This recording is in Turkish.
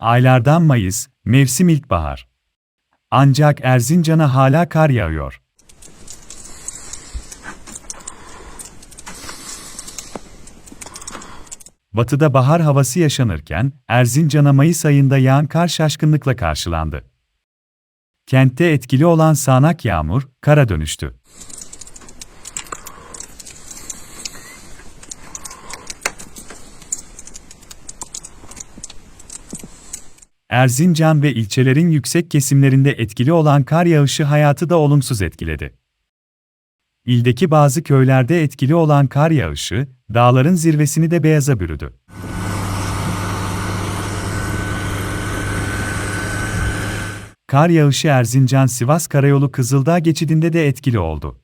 Aylardan Mayıs, mevsim ilkbahar. Ancak Erzincan'a hala kar yağıyor. Batıda bahar havası yaşanırken, Erzincan'a Mayıs ayında yağan kar şaşkınlıkla karşılandı. Kentte etkili olan sağanak yağmur, kara dönüştü. Erzincan ve ilçelerin yüksek kesimlerinde etkili olan kar yağışı hayatı da olumsuz etkiledi. İldeki bazı köylerde etkili olan kar yağışı, dağların zirvesini de beyaza bürüdü. Kar yağışı Erzincan-Sivas Karayolu Kızıldağ geçidinde de etkili oldu.